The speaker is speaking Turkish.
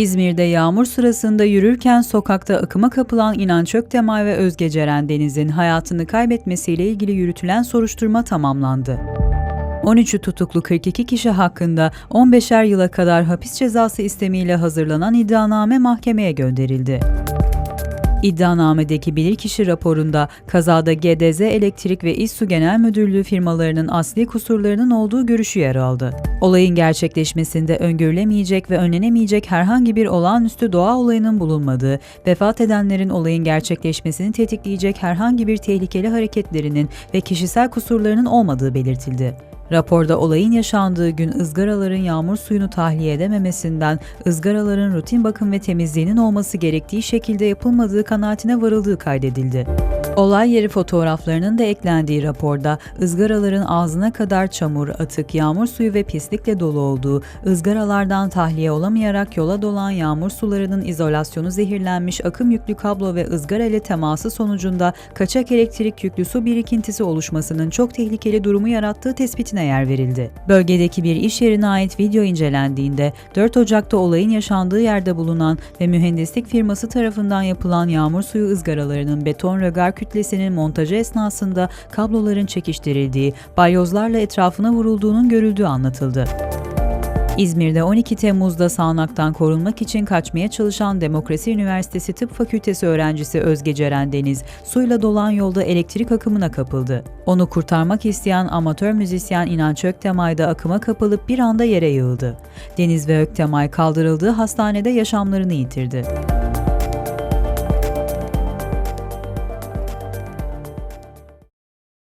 İzmir'de yağmur sırasında yürürken sokakta akıma kapılan İnanç Öktemay ve Özge Ceren Deniz'in hayatını kaybetmesiyle ilgili yürütülen soruşturma tamamlandı. 13'ü tutuklu 42 kişi hakkında 15'er yıla kadar hapis cezası istemiyle hazırlanan iddianame mahkemeye gönderildi. İddianamedeki bilirkişi raporunda kazada GDZ Elektrik ve İSSU Genel Müdürlüğü firmalarının asli kusurlarının olduğu görüşü yer aldı. Olayın gerçekleşmesinde öngörülemeyecek ve önlenemeyecek herhangi bir olağanüstü doğa olayının bulunmadığı, vefat edenlerin olayın gerçekleşmesini tetikleyecek herhangi bir tehlikeli hareketlerinin ve kişisel kusurlarının olmadığı belirtildi. Raporda olayın yaşandığı gün ızgaraların yağmur suyunu tahliye edememesinden, ızgaraların rutin bakım ve temizliğinin olması gerektiği şekilde yapılmadığı kanaatine varıldığı kaydedildi. Olay yeri fotoğraflarının da eklendiği raporda ızgaraların ağzına kadar çamur, atık, yağmur suyu ve pislikle dolu olduğu, ızgaralardan tahliye olamayarak yola dolan yağmur sularının izolasyonu zehirlenmiş akım yüklü kablo ve ızgara ile teması sonucunda kaçak elektrik yüklü su birikintisi oluşmasının çok tehlikeli durumu yarattığı tespitine yer verildi. Bölgedeki bir iş yerine ait video incelendiğinde 4 Ocak'ta olayın yaşandığı yerde bulunan ve mühendislik firması tarafından yapılan yağmur suyu ızgaralarının beton rögar kütlesinin montajı esnasında kabloların çekiştirildiği, balyozlarla etrafına vurulduğunun görüldüğü anlatıldı. İzmir'de 12 Temmuz'da sağanaktan korunmak için kaçmaya çalışan Demokrasi Üniversitesi Tıp Fakültesi öğrencisi Özge Ceren Deniz, suyla dolan yolda elektrik akımına kapıldı. Onu kurtarmak isteyen amatör müzisyen İnanç Öktemay da akıma kapılıp bir anda yere yığıldı. Deniz ve Öktemay kaldırıldığı hastanede yaşamlarını yitirdi.